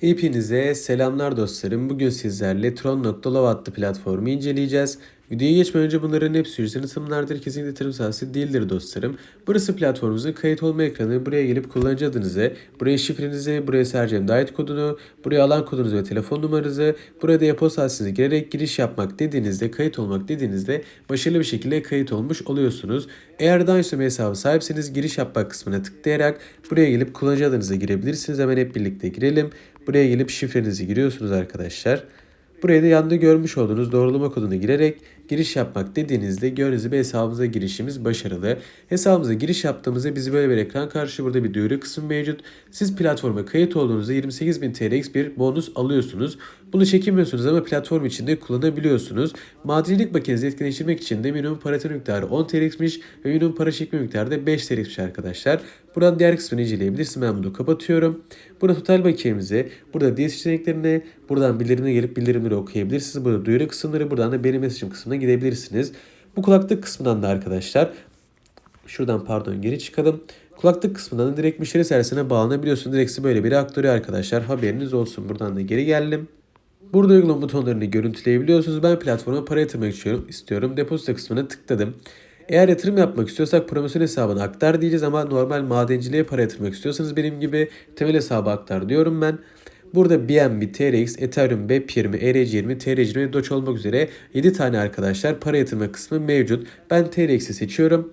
Hepinize selamlar dostlarım. Bugün sizlerle Tron.love adlı platformu inceleyeceğiz. Videoya geçmeden önce bunların hepsi ücretli tanımlardır. Kesinlikle yatırım tavsiyesi değildir dostlarım. Burası platformumuzun kayıt olma ekranı. Buraya gelip kullanıcı adınızı, buraya şifrenizi, buraya sereceğim davet kodunu, buraya alan kodunuzu ve telefon numaranızı, burada e-posta adresinizi girerek giriş yapmak dediğinizde, kayıt olmak dediğinizde başarılı bir şekilde kayıt olmuş oluyorsunuz. Eğer daha önce hesabı sahipseniz giriş yapmak kısmına tıklayarak buraya gelip kullanıcı adınızı girebilirsiniz. Hemen hep birlikte girelim. Buraya gelip şifrenizi giriyorsunuz arkadaşlar. Buraya da yanında görmüş olduğunuz doğrulama kodunu girerek giriş yapmak dediğinizde gördüğünüz gibi hesabımıza girişimiz başarılı. Hesabımıza giriş yaptığımızda bizi böyle bir ekran karşı burada bir duyuru kısmı mevcut. Siz platforma kayıt olduğunuzda 28.000 TLX bir bonus alıyorsunuz. Bunu çekinmiyorsunuz ama platform içinde kullanabiliyorsunuz. Madencilik makinenizi etkileştirmek için de minimum yatırım miktarı 10 TLX'miş ve minimum para çekme miktarı da 5 TLX'miş arkadaşlar. Buradan diğer kısmını inceleyebilirsiniz. Ben bunu kapatıyorum. Burada total bakiyemizi, burada diye seçeneklerine, buradan bildirimine gelip bildirimleri okuyabilirsiniz. Burada duyuru kısımları, buradan da benim mesajım kısmına gidebilirsiniz. Bu kulaklık kısmından da arkadaşlar şuradan pardon geri çıkalım. Kulaklık kısmından da direkt müşteri servisine bağlanabiliyorsun. Direkt böyle biri aktarıyor arkadaşlar. Haberiniz olsun. Buradan da geri geldim. Burada uygulama butonlarını görüntüleyebiliyorsunuz. Ben platforma para yatırmak istiyorum. Depozito kısmına tıkladım. Eğer yatırım yapmak istiyorsak promosyon hesabına aktar diyeceğiz ama normal madenciliğe para yatırmak istiyorsanız benim gibi temel hesaba aktar diyorum ben. Burada BNB, TRX, Ethereum, BEP20, ERC20, TRC20 Doge olmak üzere 7 tane arkadaşlar para yatırma kısmı mevcut. Ben TRX'i seçiyorum.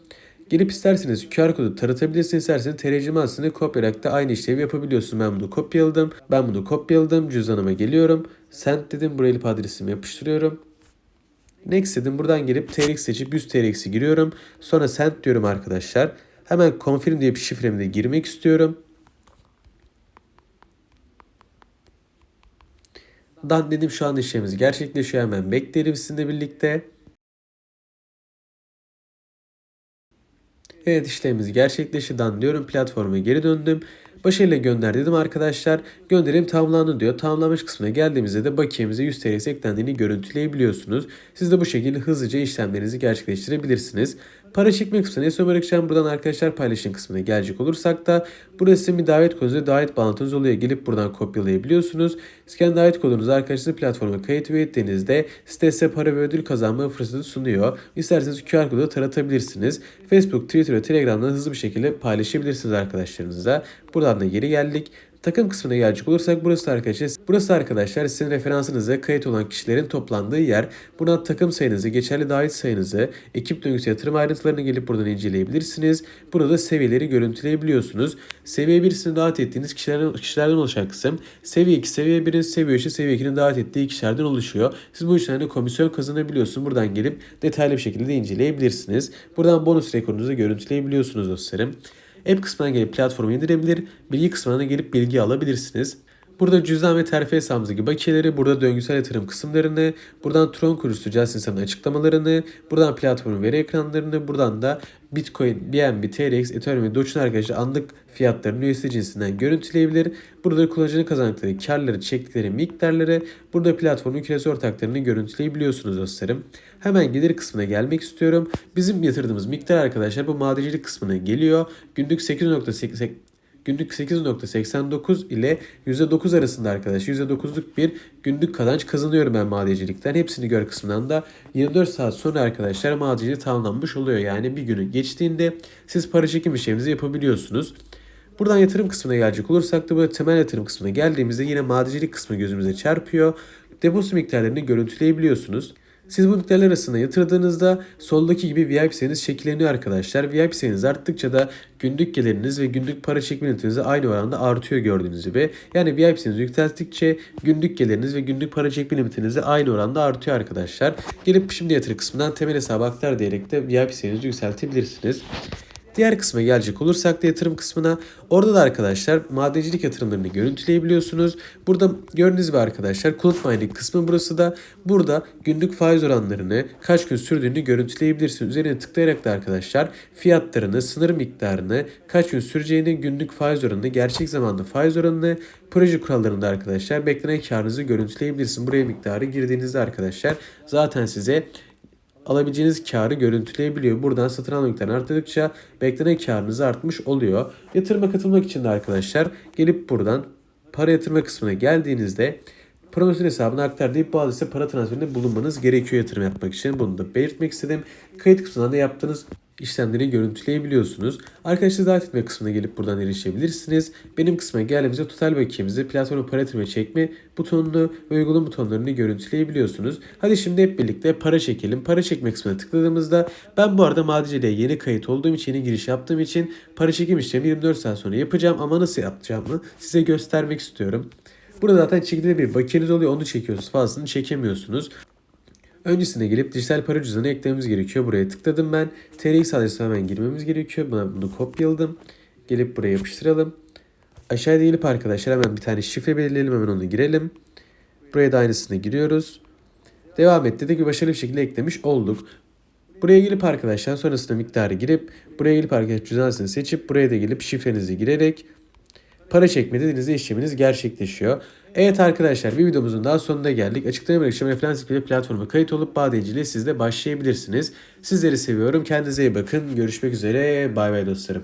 Gelip isterseniz QR kodu taratabilirsiniz. isterseniz TRC mağazasını kopyalayarak da aynı işlemi yapabiliyorsunuz. Ben bunu kopyaladım. Ben bunu kopyaladım. Cüzdanıma geliyorum. Send dedim. Buraya ilip adresimi yapıştırıyorum. Next dedim. Buradan gelip TRX seçip 100 TRX'i giriyorum. Sonra send diyorum arkadaşlar. Hemen confirm diye bir şifremi de girmek istiyorum. Dan dedim şu an işlemimiz gerçekleşiyor. Hemen bekleyelim sizinle birlikte. Evet işlemimiz gerçekleşti. Dan diyorum platforma geri döndüm. Başarıyla gönder dedim arkadaşlar. Gönderim tamamlandı diyor. Tamamlanmış kısmına geldiğimizde de bakiyemize 100 TL eklendiğini görüntüleyebiliyorsunuz. Siz de bu şekilde hızlıca işlemlerinizi gerçekleştirebilirsiniz. Para çekme kısmına son bırakacağım. Buradan arkadaşlar paylaşım kısmına gelecek olursak da burası bir davet kodunuzu ve davet bağlantınız oluyor. Gelip buradan kopyalayabiliyorsunuz. Kendi davet kodunuzu arkadaşlar platforma kayıt ve ettiğinizde sitesi para ve ödül kazanma fırsatı sunuyor. İsterseniz QR kodu taratabilirsiniz. Facebook, Twitter ve Telegram'dan hızlı bir şekilde paylaşabilirsiniz arkadaşlarınıza. Buradan da geri geldik. Takım kısmına gelecek olursak burası arkadaşlar. Burası arkadaşlar sizin referansınıza kayıt olan kişilerin toplandığı yer. Buradan takım sayınızı, geçerli davet sayınızı, ekip döngüsü yatırım ayrıntılarını gelip buradan inceleyebilirsiniz. Burada da seviyeleri görüntüleyebiliyorsunuz. Seviye 1'sini davet ettiğiniz kişilerden, kişilerden oluşan kısım. Seviye 2, seviye 1'in, seviye 3'ü, seviye 2'nin davet ettiği kişilerden oluşuyor. Siz bu işlerde komisyon kazanabiliyorsunuz. Buradan gelip detaylı bir şekilde inceleyebilirsiniz. Buradan bonus rekorunuzu görüntüleyebiliyorsunuz dostlarım. App kısmına gelip platformu indirebilir, bilgi kısmına gelip bilgi alabilirsiniz. Burada cüzdan ve terfi hesabımız gibi bakiyeleri, burada döngüsel yatırım kısımlarını, buradan Tron kurucusu Justin açıklamalarını, buradan platformun veri ekranlarını, buradan da Bitcoin, BNB, TRX, Ethereum ve Doge'un arkadaşlar anlık fiyatlarını USD cinsinden görüntüleyebilir. Burada kullanıcının kazandıkları karları, çektikleri miktarları, burada platformun küresi ortaklarını görüntüleyebiliyorsunuz dostlarım. Hemen gelir kısmına gelmek istiyorum. Bizim yatırdığımız miktar arkadaşlar bu madencilik kısmına geliyor. Günlük 8.8 günlük 8.89 ile %9 arasında arkadaşlar %9'luk bir günlük kazanç kazanıyorum ben madencilikten. Hepsini gör kısmından da 24 saat sonra arkadaşlar madenciliği tamamlanmış oluyor. Yani bir günü geçtiğinde siz para çekim işleminizi yapabiliyorsunuz. Buradan yatırım kısmına gelecek olursak da bu temel yatırım kısmına geldiğimizde yine madencilik kısmı gözümüze çarpıyor. Depozito miktarlarını görüntüleyebiliyorsunuz. Siz bu miktarlar arasında yatırdığınızda soldaki gibi VIP sayınız şekilleniyor arkadaşlar. VIP sayınız arttıkça da günlük geliriniz ve günlük para çekme limitiniz aynı oranda artıyor gördüğünüz gibi. Yani VIP sayınızı yükselttikçe günlük geliriniz ve günlük para çekme limitiniz aynı oranda artıyor arkadaşlar. Gelip şimdi yatırı kısmından temel hesaba aktar diyerek de VIP sayınızı yükseltebilirsiniz. Diğer kısma gelecek olursak da yatırım kısmına orada da arkadaşlar madencilik yatırımlarını görüntüleyebiliyorsunuz. Burada gördüğünüz gibi arkadaşlar Kulut Mining kısmı burası da burada günlük faiz oranlarını kaç gün sürdüğünü görüntüleyebilirsiniz. Üzerine tıklayarak da arkadaşlar fiyatlarını, sınır miktarını, kaç gün süreceğini, günlük faiz oranını, gerçek zamanlı faiz oranını, proje kurallarında arkadaşlar beklenen karınızı görüntüleyebilirsiniz. Buraya miktarı girdiğinizde arkadaşlar zaten size alabileceğiniz karı görüntüleyebiliyor. Buradan satın alma arttıkça beklenen karınız artmış oluyor. Yatırıma katılmak için de arkadaşlar gelip buradan para yatırma kısmına geldiğinizde promosyon hesabına aktar deyip bu adrese para transferinde bulunmanız gerekiyor yatırım yapmak için. Bunu da belirtmek istedim. Kayıt kısmından da yaptığınız işlemleri görüntüleyebiliyorsunuz. Arkadaşlar davet etme kısmına gelip buradan erişebilirsiniz. Benim kısma geldiğimizde total bakiyemizi platforma para çekme butonunu ve uygulama butonlarını görüntüleyebiliyorsunuz. Hadi şimdi hep birlikte para çekelim. Para çekme kısmına tıkladığımızda ben bu arada Madiceli'ye yeni kayıt olduğum için yeni giriş yaptığım için para çekim işlemi 24 saat sonra yapacağım ama nasıl yapacağımı size göstermek istiyorum. Burada zaten çekildiğinde bir bakiyeniz oluyor onu çekiyorsunuz fazlasını çekemiyorsunuz. Öncesine gelip dijital para cüzdanı eklememiz gerekiyor. Buraya tıkladım ben. TRX adresine hemen girmemiz gerekiyor. Buna bunu kopyaladım. Gelip buraya yapıştıralım. Aşağıya gelip arkadaşlar hemen bir tane şifre belirleyelim. Hemen onu girelim. Buraya da aynısını giriyoruz. Devam et dedik ve başarılı bir şekilde eklemiş olduk. Buraya gelip arkadaşlar sonrasında miktarı girip buraya gelip arkadaşlar cüzdansını seçip buraya da gelip şifrenizi girerek para çekme dediğinizde işleminiz gerçekleşiyor. Evet arkadaşlar bir videomuzun daha sonuna geldik. Açıklamaya bırakacağım referans ipliyle platforma kayıt olup bağ siz de başlayabilirsiniz. Sizleri seviyorum. Kendinize iyi bakın. Görüşmek üzere. Bay bay dostlarım.